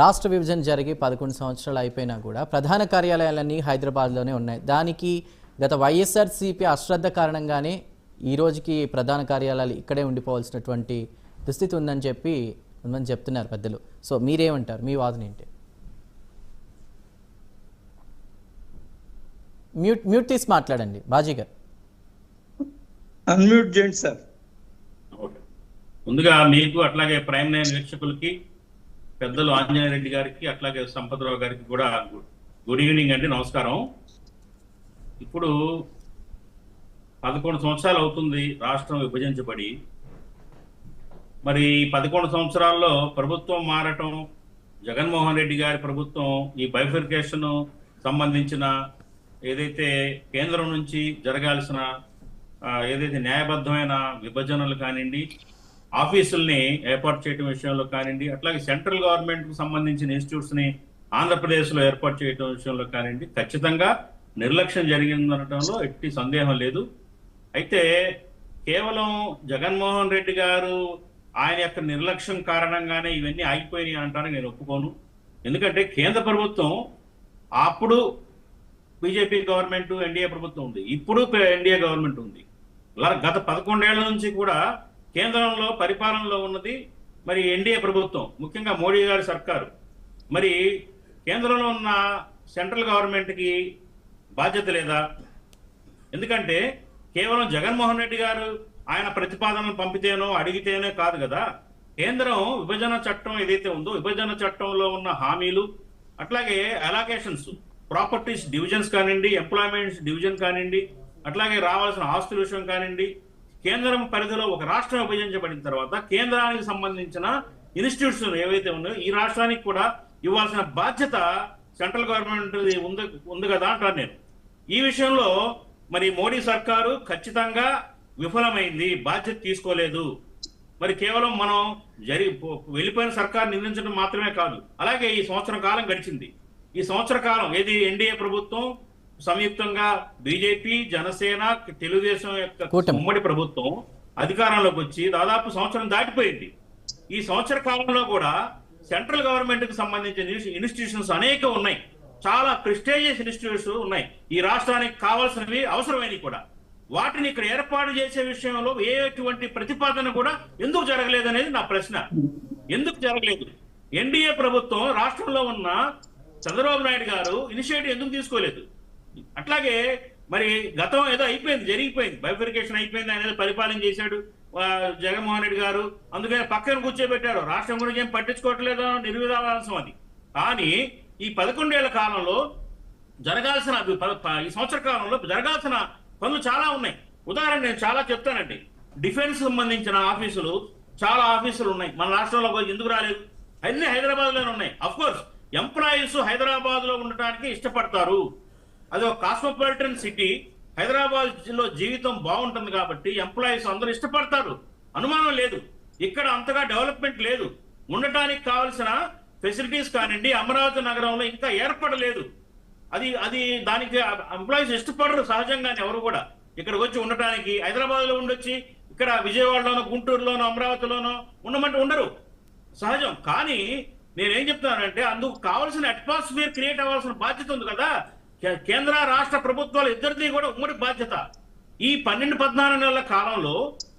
రాష్ట్ర విభజన జరిగి పదకొండు సంవత్సరాలు అయిపోయినా కూడా ప్రధాన కార్యాలయాలన్నీ హైదరాబాద్లోనే ఉన్నాయి. దానికి గత వైఎస్ఆర్సీపీ అశ్రద్ధ కారణంగానే ఈ రోజుకి ప్రధాన కార్యాలయాలు ఇక్కడే ఉండిపోవాల్సినటువంటి దుస్థితి ఉందని చెప్పి కొంతమంది చెప్తున్నారు పెద్దలు. సో మీరేమంటారు? మీ వాదన ఏంటి? మ్యూట్ మ్యూట్ తీసి మాట్లాడండి. బాజీ గారు. అన్మ్యూట్ చేయండి సార్. ఓకే. ముందుగా మీకు అట్లాగే ప్రైమ్ నైన్ వీక్షకులకి పెద్దలు ఆంజనేయ రెడ్డి గారికి అట్లాగే సంపతరావు గారికి కూడా గుడ్ ఈవినింగ్ అండి నమస్కారం. ఇప్పుడు పదకొండు సంవత్సరాలు అవుతుంది రాష్ట్రం విభజించబడి. మరి పదకొండు సంవత్సరాల్లో ప్రభుత్వం మారటం జగన్మోహన్ రెడ్డి గారి ప్రభుత్వం ఈ బైఫర్కేషన్ సంబంధించిన ఏదైతే కేంద్రం నుంచి జరగాల్సిన ఏదైతే న్యాయబద్ధమైన విభజనలు కానివ్వండి ఆఫీసుల్ని ఏర్పాటు చేయడం విషయంలో కానివ్వండి అట్లాగే సెంట్రల్ గవర్నమెంట్కు సంబంధించిన ఇన్స్టిట్యూట్స్ని ఆంధ్రప్రదేశ్లో ఏర్పాటు చేయడం విషయంలో కానివ్వండి ఖచ్చితంగా నిర్లక్ష్యం జరిగిందనటంలో ఎట్టి సందేహం లేదు. అయితే కేవలం జగన్మోహన్ రెడ్డి గారు ఆయన యొక్క నిర్లక్ష్యం కారణంగానే ఇవన్నీ ఆగిపోయినాయి అంటారని నేను ఒప్పుకోను. ఎందుకంటే కేంద్ర ప్రభుత్వం అప్పుడు బీజేపీ గవర్నమెంట్ ఎన్డీఏ ప్రభుత్వం ఉంది. ఇప్పుడు ఎన్డీఏ గవర్నమెంట్ ఉంది. అలా గత పదకొండేళ్ళ నుంచి కూడా కేంద్రంలో పరిపాలనలో ఉన్నది మరి ఎన్డీఏ ప్రభుత్వం ముఖ్యంగా మోడీ గారి సర్కారు. మరి కేంద్రంలో ఉన్న సెంట్రల్ గవర్నమెంట్కి బాధ్యత లేదా? ఎందుకంటే కేవలం జగన్మోహన్ రెడ్డి గారు ఆయన ప్రతిపాదనలు పంపితేనో అడిగితేనే కాదు కదా. కేంద్రం విభజన చట్టం ఏదైతే ఉందో విభజన చట్టంలో ఉన్న హామీలు అట్లాగే అలాకేషన్స్ ప్రాపర్టీస్ డివిజన్స్ కానివ్వండి ఎంప్లాయ్మెంట్స్ డివిజన్ కానివ్వండి అట్లాగే రావాల్సిన ఆస్తుల విషయం కానివ్వండి కేంద్రం పరిధిలో ఒక రాష్ట్రం విభజించబడిన తర్వాత కేంద్రానికి సంబంధించిన ఇన్స్టిట్యూట్స్ ఏవైతే ఉన్నాయో ఈ రాష్ట్రానికి కూడా ఇవ్వాల్సిన బాధ్యత సెంట్రల్ గవర్నమెంట్ ఉంది ఉంది కదా అంటాను నేను. ఈ విషయంలో మరి మోడీ సర్కారు ఖచ్చితంగా విఫలమైంది బాధ్యత తీసుకోలేదు. మరి కేవలం మనం జరి వెళ్ళిపోయిన సర్కారు నిందించడం మాత్రమే కాదు. అలాగే ఈ సంవత్సరం కాలం గడిచింది. ఈ సంవత్సర కాలం ఏది? ఎన్డీఏ ప్రభుత్వం సంయుక్తంగా బీజేపీ జనసేన తెలుగుదేశం యొక్క. ఉమ్మడి ప్రభుత్వం అధికారంలోకి వచ్చి దాదాపు సంవత్సరం దాటిపోయింది. ఈ సంవత్సర కాలంలో కూడా సెంట్రల్ గవర్నమెంట్కి సంబంధించిన ఇన్స్- ఇన్స్టిట్యూషన్స్ అనేక ఉన్నాయి. చాలా ప్రెస్టేజియస్ ఇన్స్టిట్యూట్స్ ఉన్నాయి. ఈ రాష్ట్రానికి కావాల్సినవి అవసరమైనవి కూడా. వాటిని ఇక్కడ ఏర్పాటు చేసే విషయంలో ఏ ఎటువంటి ప్రతిపాదన కూడా ఎందుకు జరగలేదు అనేది నా ప్రశ్న. ఎందుకు జరగలేదు? ఎన్డీఏ ప్రభుత్వం రాష్ట్రంలో ఉన్న చంద్రబాబు నాయుడు గారు ఇనిషియేటివ్ ఎందుకు తీసుకోలేదు? అట్లాగే మరి గతం ఏదో అయిపోయింది జరిగిపోయింది. బైఫికేషన్ అయిపోయింది ఆయన పరిపాలన చేశాడు. జగన్మోహన్ రెడ్డి గారు అందుకని పక్కన కూర్చోబెట్టారు రాష్ట్రం గురించి ఏం పట్టించుకోవట్లేదు నిర్విధాంశం అది కానీ ఈ పదకొండేళ్ళ కాలంలో జరగాల్సిన ఈ సంవత్సర కాలంలో జరగాల్సిన పనులు చాలా ఉన్నాయి. ఉదాహరణ నేను చాలా చెప్తానండి. డిఫెన్స్ సంబంధించిన ఆఫీసులు చాలా ఆఫీసులు ఉన్నాయి. మన రాష్ట్రంలో పోయి ఎందుకు రాలేదు? అన్ని హైదరాబాద్లోనే ఉన్నాయి. అఫ్కోర్స్ ఎంప్లాయీస్ హైదరాబాద్లో ఉండటానికి ఇష్టపడతారు. అది ఒక కాస్మోపాలిటన్ సిటీ హైదరాబాద్లో జీవితం బాగుంటుంది కాబట్టి ఎంప్లాయీస్ అందరూ ఇష్టపడతారు. అనుమానం లేదు. ఇక్కడ అంతగా డెవలప్మెంట్ లేదు. ఉండటానికి కావలసిన ఫెసిలిటీస్ కానివ్వండి అమరావతి నగరంలో ఇంకా ఏర్పడలేదు. అది అది దానికి ఎంప్లాయీస్ ఇష్టపడరు సహజంగానే ఎవరు కూడా. ఇక్కడికి వచ్చి ఉండటానికి హైదరాబాద్లో ఉండొచ్చి ఇక్కడ విజయవాడలోనో గుంటూరులోనో అమరావతిలోనో ఉండమంటే ఉండరు. సహజం. కానీ నేనేం చెప్తానంటే అందుకు కావాల్సిన అట్మాస్ఫియర్ క్రియేట్ అవ్వాల్సిన బాధ్యత ఉంది కదా. కేంద్ర రాష్ట్ర ప్రభుత్వాలు ఇద్దరిది కూడా ఉమ్మడి బాధ్యత. ఈ పన్నెండు పద్నాలుగు నెలల కాలంలో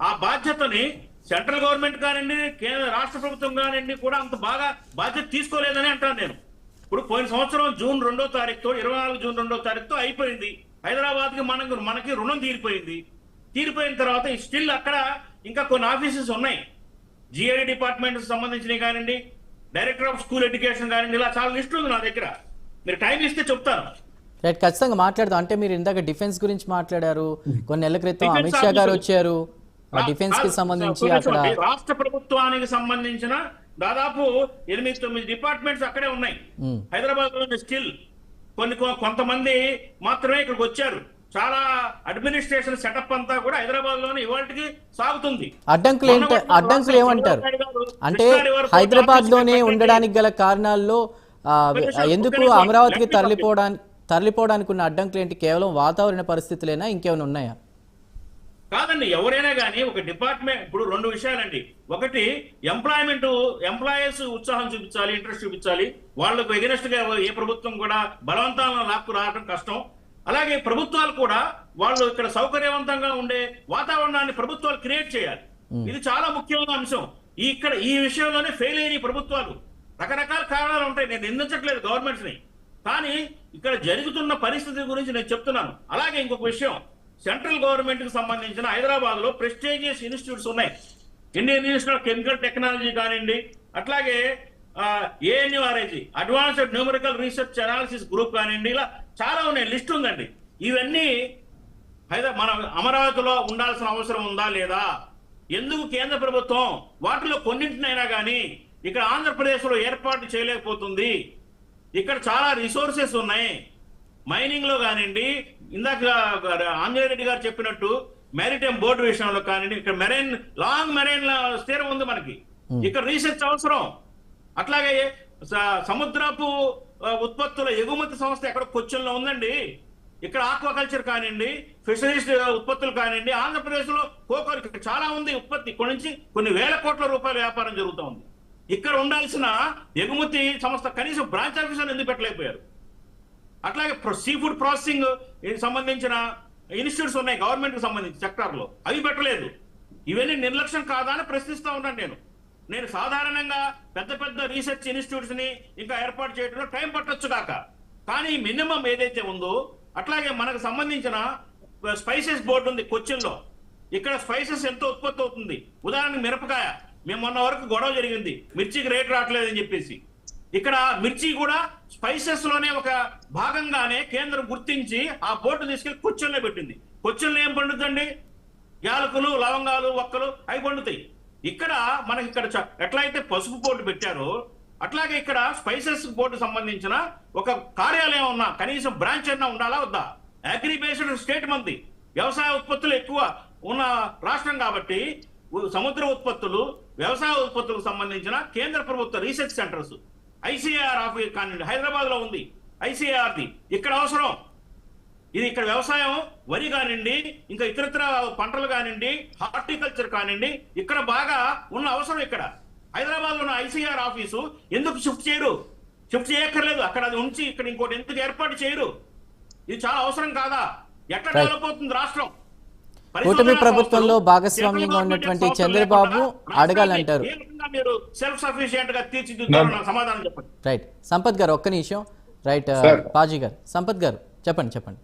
ఆ బాధ్యతని సెంట్రల్ గవర్నమెంట్ కానివ్వండి కేంద్ర రాష్ట్ర ప్రభుత్వం కానివ్వండి కూడా అంత బాగా బాధ్యత తీసుకోలేదని అంటాను నేను. ఇప్పుడు పోయిన సంవత్సరం జూన్ రెండో తారీఖుతో ఇరవై నాలుగు జూన్ రెండో తారీఖుతో అయిపోయింది. హైదరాబాద్కి మనకు మనకి రుణం తీరిపోయింది. తీరిపోయిన తర్వాత స్టిల్ అక్కడ ఇంకా కొన్ని ఆఫీసెస్ ఉన్నాయి. జిఐడి డిపార్ట్మెంట్ సంబంధించినవి కానివ్వండి డైరెక్టర్ ఆఫ్ స్కూల్ ఎడ్యుకేషన్ కానివ్వండి ఇలా చాలా లిస్టు ఉంది నా దగ్గర. మీరు టైం ఇస్తే చెప్తాను. రైట్ ఖచ్చితంగా మాట్లాడదాం. అంటే మీరు ఇందాక డిఫెన్స్ గురించి మాట్లాడారు కొన్ని నెలల క్రితం అమిత్ షా గారు. వచ్చారు. డిఫెన్స్కి సంబంధించి అక్కడ రాష్ట్ర ప్రభుత్వానికి సంబంధించిన దాదాపు ఎనిమిది తొమ్మిది డిపార్ట్మెంట్స్ అక్కడే ఉన్నాయి. హైదరాబాద్లో స్టిల్ కొన్ని కొంతమంది మాత్రమే ఇక్కడికి వచ్చారు. చాలా అడ్మినిస్ట్రేషన్ సెటప్ అంతా కూడా హైదరాబాద్లోనే ఇవాళకి సాగుతుంది. అడ్డంకులు ఏంట అడ్డంకులు ఏమంటారు? అంటే హైదరాబాద్లోనే ఉండడానికి గల కారణాల్లో ఎందుకు. అమరావతికి తరలిపోవడానికి తరలిపోవడానికి ఉన్న అడ్డంకులు ఏంటి? కేవలం వాతావరణ పరిస్థితులేనా? ఇంకేమైనా ఉన్నాయా? కాదండి ఎవరైనా కానీ ఒక డిపార్ట్మెంట్ ఇప్పుడు రెండు విషయాలండి. ఒకటి ఎంప్లాయ్మెంట్ ఎంప్లాయీస్ ఉత్సాహం చూపించాలి ఇంట్రెస్ట్ చూపించాలి. వాళ్ళకు ఎగనెస్ట్గా ఏ ప్రభుత్వం కూడా బలవంతంగా లాక్కు రావడం కష్టం. అలాగే ప్రభుత్వాలు కూడా వాళ్ళు ఇక్కడ సౌకర్యవంతంగా ఉండే వాతావరణాన్ని ప్రభుత్వాలు క్రియేట్ చేయాలి. ఇది చాలా ముఖ్యమైన అంశం. ఈ ఇక్కడ ఈ విషయంలోనే ఫెయిల్ అయిన ఈ ప్రభుత్వాలు. రకరకాల కారణాలు ఉంటాయి. నేను నిందించట్లేదు గవర్నమెంట్స్ని కానీ ఇక్కడ జరుగుతున్న పరిస్థితి గురించి నేను చెప్తున్నాను. అలాగే ఇంకొక విషయం. సెంట్రల్ గవర్నమెంట్కి సంబంధించిన హైదరాబాద్లో ప్రెస్టీజియస్ ఇన్స్టిట్యూట్స్ ఉన్నాయి. Indian institute of chemical technology కానివ్వండి అట్లాగే ANURAG advanced numerical research analysis group కానివ్వండి ఇలా చాలా ఉన్నాయి. లిస్ట్ ఉందండి. ఇవన్నీ హైదరా మన అమరావతిలో ఉండాల్సిన అవసరం ఉందా లేదా? ఎందుకు కేంద్ర ప్రభుత్వం వాటిలో కొన్నింటినైనా కానీ ఇక్కడ ఆంధ్రప్రదేశ్లో ఏర్పాటు చేయలేకపోతుంది? ఇక్కడ చాలా రిసోర్సెస్ ఉన్నాయి. మైనింగ్లో కానివ్వండి ఇందాక ఆంజనేయ రెడ్డి గారు చెప్పినట్టు మెరిటైమ్ బోర్డు విషయంలో కానివ్వండి ఇక్కడ మెరైన్ లాంగ్ మెరైన్ స్థిరం ఉంది మనకి. ఇక్కడ రీసెర్చ్ అవసరం. అట్లాగే సముద్రపు ఉత్పత్తుల ఎగుమతి సంస్థ ఎక్కడ కొచ్చిన్లో ఉందండి. ఇక్కడ ఆక్వాకల్చర్ కానివ్వండి ఫిషరీస్ ఉత్పత్తులు కానివ్వండి ఆంధ్రప్రదేశ్లో కోకర్ ఇక్కడ చాలా ఉంది ఉత్పత్తి. ఇక్కడ నుంచి కొన్ని వేల కోట్ల రూపాయల వ్యాపారం జరుగుతూ ఉంది. ఇక్కడ ఉండాల్సిన ఎగుమతి సంస్థ కనీసం బ్రాంచ్ ఆఫీసర్ ఎందుకు పెట్టలేకపోయారు? అట్లాగే సీ ఫుడ్ ప్రాసెసింగ్ సంబంధించిన ఇన్స్టిట్యూట్స్ ఉన్నాయి గవర్నమెంట్కి సంబంధించి సెక్టార్లో. అవి పెట్టలేదు. ఇవన్నీ నిర్లక్ష్యం కాదా అని ప్రశ్నిస్తూ ఉన్నాను నేను. నేను సాధారణంగా పెద్ద పెద్ద రీసెర్చ్ ఇన్స్టిట్యూట్స్ని ఇంకా ఏర్పాటు చేయడంలో టైం పట్టొచ్చు కాక. కానీ మినిమం ఏదైతే ఉందో అట్లాగే మనకు సంబంధించిన స్పైసెస్ బోర్డు ఉంది కొచ్చిన్లో. ఇక్కడ స్పైసెస్ ఎంతో ఉత్పత్తి అవుతుంది. ఉదాహరణకు మిరపకాయ. మేము మొన్న వరకు గొడవ జరిగింది. మిర్చికి రేట్ రావట్లేదని చెప్పేసి. ఇక్కడ మిర్చి కూడా స్పైసెస్లోనే ఒక భాగంగానే కేంద్రం గుర్తించి ఆ బోర్డు తీసుకెళ్ళి కొచ్చిన్లో పెట్టింది. కొచ్చిన్లో ఏం పండుద్దండి? యాలకులు లవంగాలు ఒక్కలు అవి పండుతాయి. ఇక్కడ మనకి ఇక్కడ ఎట్లా ఎట్లయితే పసుపు బోర్డు పెట్టారో అట్లాగే ఇక్కడ స్పైసెస్ బోర్డు సంబంధించిన ఒక కార్యాలయం ఉన్నా కనీసం బ్రాంచ్ అయినా ఉండాలా వద్దా? అగ్రి బేస్డ్ స్టేట్ మంది. వ్యవసాయ ఉత్పత్తులు ఎక్కువ ఉన్న రాష్ట్రం కాబట్టి సముద్ర ఉత్పత్తులు వ్యవసాయ ఉత్పత్తులకు సంబంధించిన కేంద్ర ప్రభుత్వ రీసెర్చ్ సెంటర్స్. ఐసీఆర్ ఆఫీస్ కానివ్వండి హైదరాబాద్లో ఉంది. ఐసీఆర్ది ఇక్కడ అవసరం. ఇది ఇక్కడ వ్యవసాయం వరి కానివ్వండి ఇంకా ఇతరత్ర పంటలు కానివ్వండి హార్టికల్చర్ కానివ్వండి ఇక్కడ బాగా ఉన్న అవసరం ఇక్కడ. హైదరాబాద్లో ఉన్న ఐసీఆర్ ఆఫీసు ఎందుకు షిఫ్ట్ చేయరు? షిఫ్ట్ చేయక్కర్లేదు. అక్కడ అది ఉంచి ఇక్కడ ఇంకోటి ఎందుకు ఏర్పాటు చేయరు? ఇది చాలా అవసరం కాదా? ఎట్లా Right. డెవలప్ అవుతుంది రాష్ట్రం? కూటమి ప్రభుత్వంలో భాగస్వామ్యంగా ఉన్నటువంటి చంద్రబాబు అడగాలంటారు. ఏ విధంగా మీరు సెల్ఫ్ సఫిషియెంట్గా తీర్చిదిద్దారో నాకు సమాధానం చెప్పండి. రైట్ సంపత్ గారు ఒక్క నిమిషం. Right sir. పాజీ గారు. సంపత్ గారు చెప్పండి చెప్పండి.